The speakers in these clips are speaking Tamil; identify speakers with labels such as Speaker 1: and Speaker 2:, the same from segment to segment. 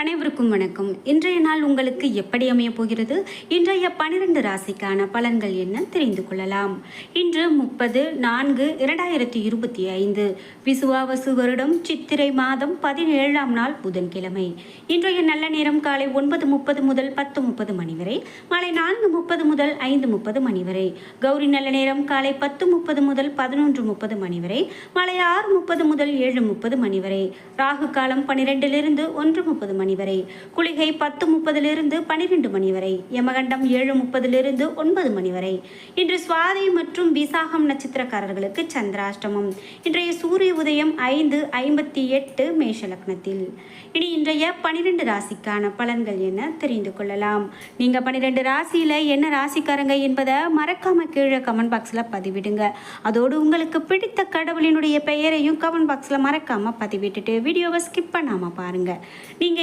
Speaker 1: அனைவருக்கும் வணக்கம். இன்றைய நாள் உங்களுக்கு எப்படி அமைய போகிறது? இன்றைய பனிரெண்டு ராசிக்கான பலன்கள் என்ன தெரிந்து கொள்ளலாம். இன்று முப்பது நான்கு இரண்டாயிரத்தி இருபத்தி ஐந்து. விசுவாவசு வருடம் சித்திரை மாதம் பதினேழாம் நாள் புதன்கிழமை. இன்றைய நல்ல நேரம் காலை ஒன்பது முப்பது முதல் பத்து முப்பது மணி வரை மாலை நான்கு முப்பது முதல் ஐந்து முப்பது மணி வரை கௌரி நல்ல நேரம் காலை பத்து முப்பது முதல் பதினொன்று முப்பது மணி வரை மாலை ஆறு முப்பது முதல் ஏழு முப்பது மணி வரை ராகு காலம் பனிரெண்டிலிருந்து ஒன்று முப்பது மணி வரை. குளிகை பத்து முப்பதிலிருந்து பனிரெண்டு மணி வரை. யமகண்டம் ஏழு முப்பதிலிருந்து ஒன்பது மணி வரை. இன்று சுவாதி மற்றும் விசாகம் நட்சத்திரக்காரர்களுக்கு சந்திராஷ்டமம். இன்றைய சூரிய உதயம் ஐந்து ஐம்பத்தி எட்டு மேஷ லக்னத்தில். இனி இன்றைய பனிரெண்டு ராசிக்கான பலன்கள் என்ன தெரிந்து கொள்ளலாம். நீங்க பன்னிரெண்டு ராசியில என்ன ராசிக்காரங்க என்பதை மறக்காம கீழே கமெண்ட் பாக்ஸ்ல பதிவிடுங்க. அதோடு உங்களுக்கு பிடித்த கடவுளினுடைய பெயரையும் கமெண்ட் பாக்ஸ்ல மறக்காம பதிவிட்டுட்டு வீடியோவை ஸ்கிப் பண்ணாம பாருங்க. நீங்க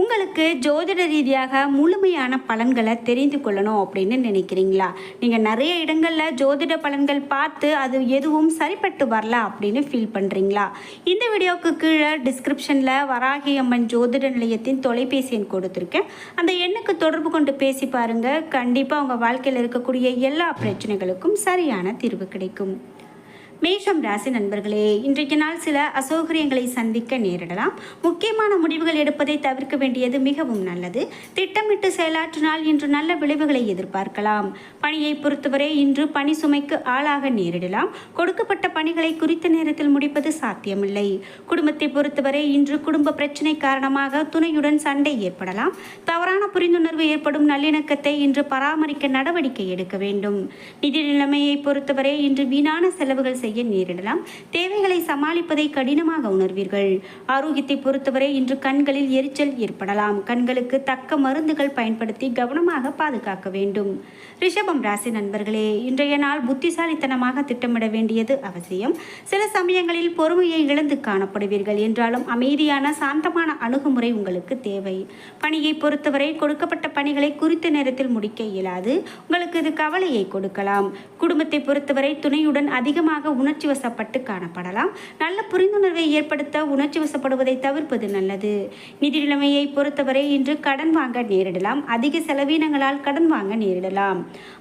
Speaker 1: உங்களுக்கு ஜோதிட ரீதியாக முழுமையான பலன்களை தெரிந்து கொள்ளணும் அப்படின்னு நினைக்கிறீங்களா? நீங்கள் நிறைய இடங்களில் ஜோதிட பலன்கள் பார்த்து அது எதுவும் சரிப்பட்டு வரல அப்படின்னு ஃபீல் பண்ணுறீங்களா இந்த வீடியோவுக்கு கீழே டிஸ்கிரிப்ஷனில் வராகி அம்மன் ஜோதிட நிலையத்தின் தொலைபேசி எண் கொடுத்துருக்கேன். அந்த எண்ணுக்கு தொடர்பு கொண்டு பேசி பாருங்கள் கண்டிப்பாக உங்கள் வாழ்க்கையில் இருக்கக்கூடிய எல்லா பிரச்சனைகளுக்கும் சரியான தீர்வு கிடைக்கும். மேஷம் ராசி நண்பர்களே இன்றைக்கு நாள் சில அசௌகரியங்களை சந்திக்க நேரிடலாம். முக்கியமான முடிவுகள் எடுப்பதை தவிர்க்க வேண்டியது மிகவும் நல்லது. திட்டமிட்டு செயலாற்றினால் இன்று நல்ல விளைவுகளை எதிர்பார்க்கலாம். பணியை பொறுத்தவரை இன்று பணி சுமைக்கு ஆளாக நேரிடலாம். கொடுக்கப்பட்ட பணிகளை குறித்த நேரத்தில் முடிப்பது சாத்தியமில்லை. குடும்பத்தை பொறுத்தவரை இன்று குடும்ப பிரச்சனை காரணமாக துணையுடன் சண்டை ஏற்படலாம். தவறான புரிந்துணர்வு ஏற்படும் நல்லிணக்கத்தை இன்று பராமரிக்க நடவடிக்கை எடுக்க வேண்டும். நிதி நிலைமையை பொறுத்தவரை இன்று வீணான செலவுகள் செய்ய நேரிடலாம். தேவைகளை சமாளிப்பதை கடினமாக உணர்வீர்கள். ஆரோக்கியத்தை பொறுத்தவரை இன்று கண்களில் எரிச்சல் ஏற்படலாம். கண்களுக்கு தக்க மருந்துகள் பயன்படுத்தி கவனமாக பாதுகாக்க வேண்டும். ரிஷபம் ராசி நண்பர்களே இன்றைய நாள் புத்திசாலித்தனமாக திட்டமிட வேண்டியது அவசியம். சில சமயங்களில் பொறுமையை இழந்து காணப்படுவீர்கள். என்றாலும் அமைதியான சாந்தமான அணுகுமுறை உங்களுக்கு தேவை. பணியை பொறுத்தவரை கொடுக்கப்பட்ட பணிகளை குறித்த நேரத்தில் முடிக்க இயலாது. உங்களுக்கு இது கவலையை கொடுக்கலாம். குடும்பத்தை பொறுத்தவரை துணையுடன் அதிகமாக உணர்ச்சி வசப்பட்டு காணப்படலாம். நல்ல புரிந்துணர்வை ஏற்படுத்த உணர்ச்சி வசப்படுவதை தவிர்ப்பது நல்லது. நிதி நிலைமையை பொறுத்தவரை இன்று கடன் வாங்க நேரிடலாம். அதிக செலவீனங்களால் கடன் வாங்க நேரிடலாம்.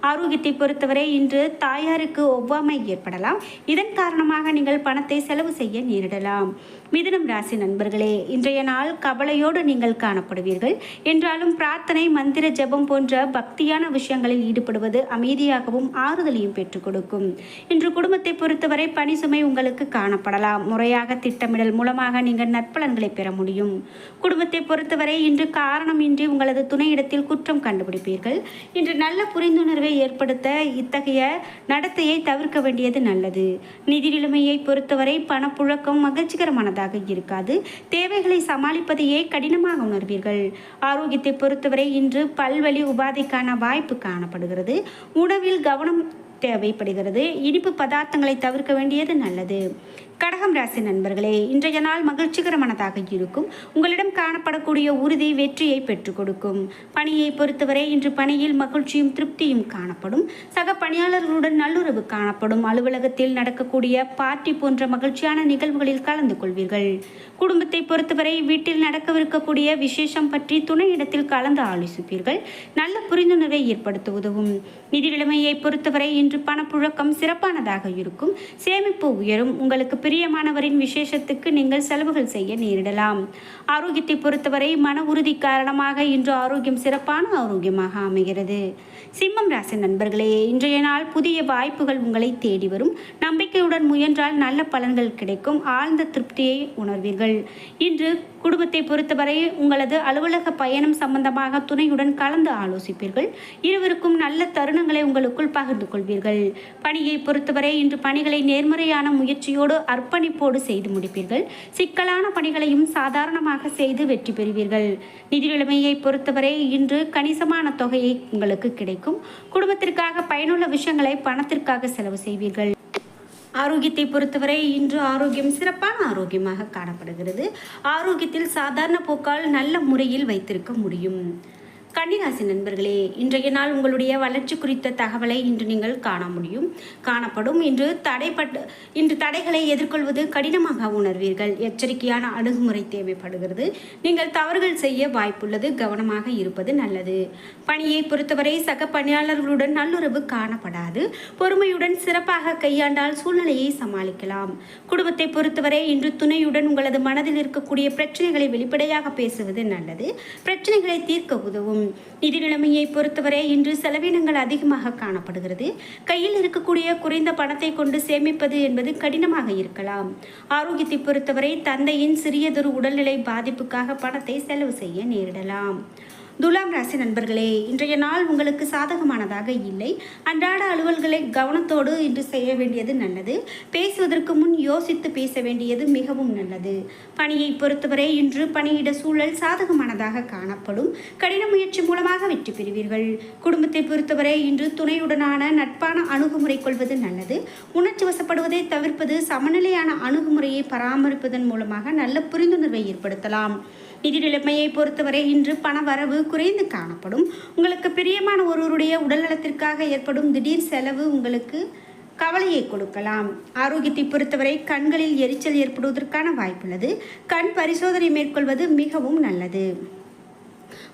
Speaker 1: ஆரோக்கியத்தை பொறுத்தவரை இன்று தாயாருக்கு ஒவ்வாமை ஏற்படலாம். இதன் காரணமாக நீங்கள் பணத்தை செலவு செய்ய நேரிடலாம். மிதுனம் ராசி நண்பர்களே இன்றைய நாள் கவலையோடு நீங்கள் காணப்படுவீர்கள். என்றாலும் பிரார்த்தனை மந்திர ஜெபம் போன்ற பக்தியான விஷயங்களில் ஈடுபடுவது அமைதியாகவும் ஆறுதலையும் பெற்றுக் கொடுக்கும். இன்று குடும்பத்தை பொறுத்தவரை பணி சுமை உங்களுக்கு காணப்படலாம். முறையாக திட்டமிடல் மூலமாக நீங்கள் நற்பலன்களை பெற முடியும். குடும்பத்தை பொறுத்தவரை இன்று காரணமின்றி உங்களது துணையிடத்தில் குற்றம் கண்டுபிடிப்பீர்கள். இன்று நல்ல புரிந்துணர்வை ஏற்படுத்த இத்தகைய நடத்தையை தவிர்க்க வேண்டியது நல்லது. நிதி நிலைமையை பொறுத்தவரை பணப்புழக்கம் மகிழ்ச்சிகரமானதாக இருக்காது. தேவைகளை சமாளிப்பதையே கடினமாக உணர்வீர்கள். ஆரோக்கியத்தை பொறுத்தவரை இன்று பல்வழி உபாதைக்கான வாய்ப்பு காணப்படுகிறது. உணவில் கவனம் தேவைப்படுகிறது இனிப்பு பதார்த்தங்களை தவிர்க்க வேண்டியது நல்லது. கடகம் ராசி நண்பர்களே இன்றைய நாள் மகிழ்ச்சிகரமானதாக இருக்கும். உங்களிடம் காணப்படக்கூடிய உறுதி வெற்றியை பெற்றுக் கொடுக்கும். பணியை பொறுத்தவரை இன்று பணியில் மகிழ்ச்சியும் திருப்தியும் காணப்படும். சக பணியாளர்களுடன் நல்லுறவு காணப்படும். அலுவலகத்தில் நடக்கக்கூடிய பார்ட்டி போன்ற மகிழ்ச்சியான நிகழ்வுகளில் கலந்து கொள்வீர்கள். குடும்பத்தை பொறுத்தவரை வீட்டில் நடக்கவிருக்கக்கூடிய விசேஷம் பற்றி துணையிடத்தில் கலந்து ஆலோசிப்பீர்கள். நல்ல புரிந்துணர்வை ஏற்படுத்த உதவும். நிதி நிலைமையை பொறுத்தவரை இன்று பணப்புழக்கம் சிறப்பானதாக இருக்கும். சேமிப்பு உயரும். உங்களுக்கு பிரியமானவரின் விசேஷத்துக்கு நீங்கள் செலவுகள் செய்ய நேரிடலாம். ஆரோக்கியத்தை பொறுத்தவரை மன உறுதி காரணமாக இன்று ஆரோக்கியம் சிறப்பான ஆரோக்கியமாக அமைகிறது. சிம்மம் ராசி நண்பர்களே இன்றைய நாள் புதிய வாய்ப்புகள் உங்களை தேடி வரும். நம்பிக்கையுடன் முயன்றால் நல்ல பலன்கள் கிடைக்கும். ஆழ்ந்த திருப்தியை உணர்வீர்கள். இன்று குடும்பத்தை பொறுத்தவரை உங்களது அலுவலக பயணம் சம்பந்தமாக துணையுடன் கலந்து ஆலோசிப்பீர்கள். இருவருக்கும் நல்ல தருணங்களை உங்களுக்குள் பகிர்ந்து கொள்வீர்கள். பணியை பொறுத்தவரை இன்று பணிகளை நேர்மறையான முயற்சியோடு அர்ப்பணிப்போடு செய்து முடிப்பீர்கள். சிக்கலான பணிகளையும் சாதாரணமாக செய்து வெற்றி பெறுவீர்கள். நிதி நிலைமையை பொறுத்தவரை இன்று கணிசமான தொகையை உங்களுக்கு கிடைக்கும். குடும்பத்திற்காக பயனுள்ள விஷயங்களை பணத்திற்காக செலவு செய்வீர்கள். ஆரோக்கியத்தை பொறுத்தவரை இன்று ஆரோக்கியம் சிறப்பான ஆரோக்கியமாக காணப்படுகிறது. ஆரோக்கியத்தில் சாதாரண போக்கால் நல்ல முறையில் வைத்திருக்க முடியும். கன்னிராசி நண்பர்களே இன்றைய நாள் உங்களுடைய வளர்ச்சி குறித்த தகவலை இன்று நீங்கள் காண முடியும். காணப்படும். இன்று தடைப்பட்டு இன்று தடைகளை எதிர்கொள்வது கடினமாக உணர்வீர்கள். எச்சரிக்கையான அணுகுமுறை தேவைப்படுகிறது. நீங்கள் தவறுகள் செய்ய வாய்ப்புள்ளது. கவனமாக இருப்பது நல்லது. பணியை பொறுத்தவரை சக பணியாளர்களுடன் நல்லுறவு காணப்படாது. பொறுமையுடன் சிறப்பாக கையாண்டால் சூழ்நிலையை சமாளிக்கலாம். குடும்பத்தை பொறுத்தவரை இன்று துணையுடன் உங்களது மனதில் இருக்கக்கூடிய பிரச்சனைகளை வெளிப்படையாக பேசுவது நல்லது. பிரச்சனைகளை தீர்க்க உதவும். நிதி நிலைமையை பொறுத்தவரை இன்று செலவினங்கள் அதிகமாக காணப்படுகிறது. கையில் இருக்கக்கூடிய குறைந்த பணத்தை கொண்டு சேமிப்பது என்பது கடினமாக இருக்கலாம். ஆரோக்கியத்தை பொறுத்தவரை தந்தையின் சிறியதொரு உடல்நிலை பாதிப்புக்காக பணத்தை செலவு செய்ய நேரிடலாம். துலாம் ராசி நண்பர்களே இன்றைய நாள் உங்களுக்கு சாதகமானதாக இல்லை. அன்றாட அலுவல்களை கவனத்தோடு இன்று செய்ய வேண்டியது நல்லது. பேசுவதற்கு முன் யோசித்து பேச வேண்டியது மிகவும் நல்லது. பணியை பொறுத்தவரை இன்று பணியிட சூழல் சாதகமானதாக காணப்படும். கடின முயற்சி மூலமாக வெற்றி பெறுவீர்கள். குடும்பத்தை பொறுத்தவரை இன்று துணையுடனான நட்பான அணுகுமுறை கொள்வது நல்லது. உணர்ச்சி வசப்படுவதை தவிர்ப்பது சமநிலையான அணுகுமுறையை பராமரிப்பதன் மூலமாக நல்ல புரிந்துணர்வை ஏற்படுத்தலாம். நிதி நிலைமையை பொறுத்தவரை இன்று பண வரவு குறைந்து காணப்படும். உங்களுக்கு பிரியமான ஒருவருடைய உடல்நலத்திற்காக ஏற்படும் திடீர் செலவு உங்களுக்கு கவலையை கொடுக்கலாம். ஆரோக்கியத்தை பொறுத்தவரை கண்களில் எரிச்சல் ஏற்படுவதற்கான வாய்ப்புள்ளது. கண் பரிசோதனை மேற்கொள்வது மிகவும் நல்லது.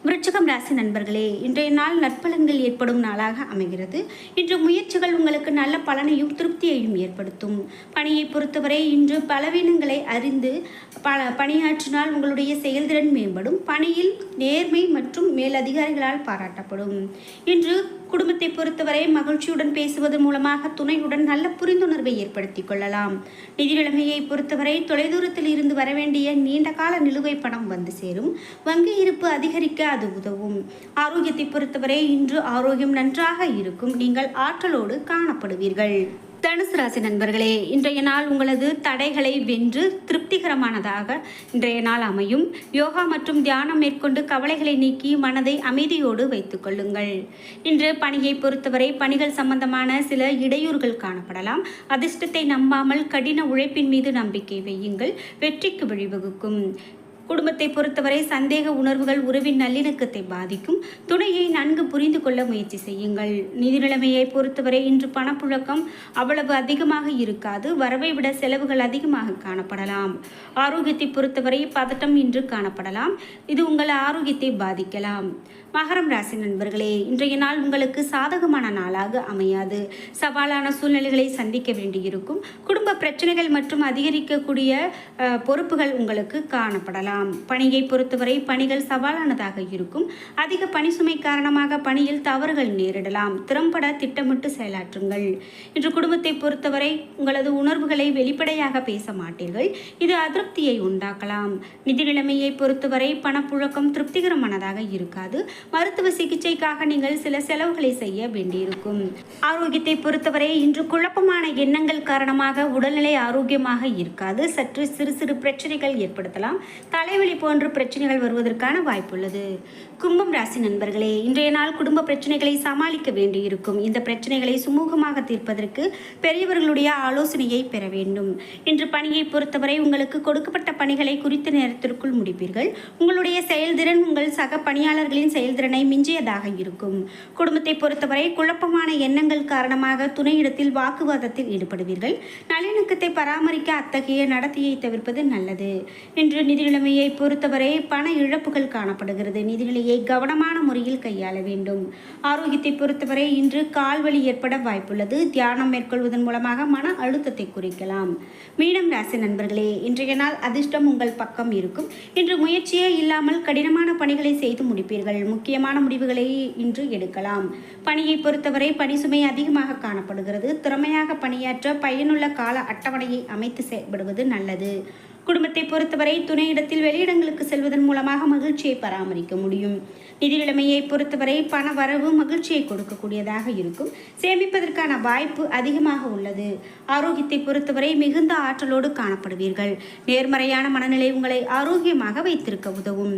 Speaker 1: விருச்சிகம் ராசி நண்பர்களே இன்றைய நாள் நற்பலன்கள் ஏற்படும் நாளாக அமைகிறது. இன்று முயற்சிகள் உங்களுக்கு நல்ல பலனையும் திருப்தியையும் ஏற்படுத்தும். பணியை பொறுத்தவரை இன்று பலவீனங்களை அறிந்து பல பணியாற்றினால் உங்களுடைய செயல்திறன் மேம்படும். பணியில் நேர்மை மற்றும் மேலதிகாரிகளால் பாராட்டப்படும். இன்று குடும்பத்தை பொறுத்தவரை மகிழ்ச்சியுடன் பேசுவதன் மூலமாக துணையுடன் நல்ல புரிந்துணர்வை ஏற்படுத்திக் கொள்ளலாம். நிதி நிலைமையை பொறுத்தவரை தொலைதூரத்தில் இருந்து வரவேண்டிய நீண்ட கால நிலுவை பணம் வந்து சேரும். வங்கி இருப்பு அதிகரிக்க அது உதவும். ஆரோக்கியத்தை பொறுத்தவரை இன்று ஆரோக்கியம் நன்றாக இருக்கும். நீங்கள் ஆற்றலோடு காணப்படுவீர்கள். தனுசு ராசி நண்பர்களே இன்றைய நாள் உங்களது தடைகளை வென்று திருப்திகரமானதாக இன்றைய நாள் அமையும். யோகா மற்றும் தியானம் மேற்கொண்டு கவலைகளை நீக்கி மனதை அமைதியோடு வைத்துக் கொள்ளுங்கள். இன்று பணியை பொறுத்தவரை பணிகள் சம்பந்தமான சில இடையூறுகள் காணப்படலாம். அதிர்ஷ்டத்தை நம்பாமல் கடின உழைப்பின் மீது நம்பிக்கை வையுங்கள். வெற்றிக்கு வழிவகுக்கும். குடும்பத்தை பொறுத்தவரை சந்தேக உணர்வுகள் உறவின் நல்லிணக்கத்தை பாதிக்கும். துணையை நன்கு புரிந்து கொள்ள முயற்சி செய்யுங்கள். நிதி நிலைமையை பொறுத்தவரை இன்று பணப்புழக்கம் அவ்வளவு அதிகமாக இருக்காது. வரவை விட செலவுகள் அதிகமாக காணப்படலாம். ஆரோக்கியத்தை பொறுத்தவரை பதட்டம் இன்று காணப்படலாம். இது உங்கள் ஆரோக்கியத்தை பாதிக்கலாம். மகரம் ராசி நண்பர்களே இன்றைய நாள் உங்களுக்கு சாதகமான நாளாக அமையாது. சவாலான சூழ்நிலைகளை சந்திக்க வேண்டியிருக்கும். குடும்ப பிரச்சனைகள் மற்றும் அதிகரிக்கக்கூடிய பொறுப்புகள் உங்களுக்கு காணப்படலாம். பணியை பொறுத்தவரை பணிகள் சவாலானதாக இருக்கும். அதிக பணி சுமை காரணமாக பணியில் தவறுகள் நேரிடலாம். திறம்பட திட்டமிட்டு செயலாற்றுங்கள். இன்று குடும்பத்தை பொறுத்தவரை உங்களது உணர்வுகளை வெளிப்படையாக பேச மாட்டீர்கள். இது அதிருப்தியை உண்டாக்கலாம். நிதி நிலைமையை பொறுத்தவரை பணப்புழக்கம் திருப்திகரமானதாக இருக்காது. மருத்துவ சிகிச்சைக்காக நீங்கள் சில செலவுகளை செய்ய வேண்டியிருக்கும். ஆரோக்கியத்தை பொறுத்தவரை இன்று குழப்பமான எண்ணங்கள் காரணமாக உடல்நிலை ஆரோக்கியமாக இருக்காது. சற்று சிறு சிறு பிரச்சனைகள் ஏற்படுத்தலாம். தலைவலி போன்ற பிரச்சனைகள் வருவதற்கான வாய்ப்புள்ளது. கும்பம் ராசி நண்பர்களே இன்றைய நாள் குடும்ப பிரச்சனைகளை சமாளிக்க வேண்டியிருக்கும். இந்த பிரச்சனைகளை சுமூகமாக தீர்ப்பதற்கு பெரியவர்களுடைய ஆலோசனையை பெற வேண்டும். இன்று பணியை பொறுத்தவரை உங்களுக்கு கொடுக்கப்பட்ட பணிகளை குறித்த நேரத்திற்குள் முடிப்பீர்கள். உங்களுடைய செயல்திறன் உங்கள் சக பணியாளர்களின் செயல்திறனை மிஞ்சியதாக இருக்கும். குடும்பத்தை பொறுத்தவரை குழப்பமான எண்ணங்கள் காரணமாக துணையிடத்தில் வாக்குவாதத்தில் ஈடுபடுவீர்கள். நல்லிணக்கத்தை பராமரிக்க அத்தகைய நடத்தையை தவிர்ப்பது நல்லது. இன்று நிதி நிலைமையை பொறுத்தவரை பண இழப்புகள் காணப்படுகிறது. நிதிநிலையை கவனமான முறையில் கையாள வேண்டும். ஆரோக்கியத்தை பொறுத்தவரை இன்று கால்வழி ஏற்பட வாய்ப்புள்ளது. தியானம் மேற்கொள்வதன் மூலமாக மன அழுத்தத்தை குறைக்கலாம். மீனம் ராசி நண்பர்களே இன்றைய நாள் அதிர்ஷ்டம் உங்கள் பக்கம் இருக்கும். இன்று முயற்சியே இல்லாமல் கடினமான பணிகளை செய்து முடிப்பீர்கள். முக்கியமான முடிவுகளை இன்று எடுக்கலாம். பணியை பொறுத்தவரை பணி சுமை அதிகமாக காணப்படுகிறது. திறமையாக பணியாற்ற பயனுள்ள கால அட்டவணையை அமைத்து செயல்படுவது நல்லது. குடும்பத்தை பொறுத்தவரை துணையிடத்தில் வெளியிடங்களுக்கு செல்வதன் மூலமாக மகிழ்ச்சியை பராமரிக்க முடியும். நிதி நிலைமையை பொறுத்தவரை பண வரவு மகிழ்ச்சியை கொடுக்கக்கூடியதாக இருக்கும். சேமிப்பதற்கான வாய்ப்பு அதிகமாக உள்ளது. ஆரோக்கியத்தை பொறுத்தவரை மிகுந்த ஆற்றலோடு காணப்படுவீர்கள். நேர்மறையான மனநிலை உங்களை ஆரோக்கியமாக வைத்திருக்க உதவும்.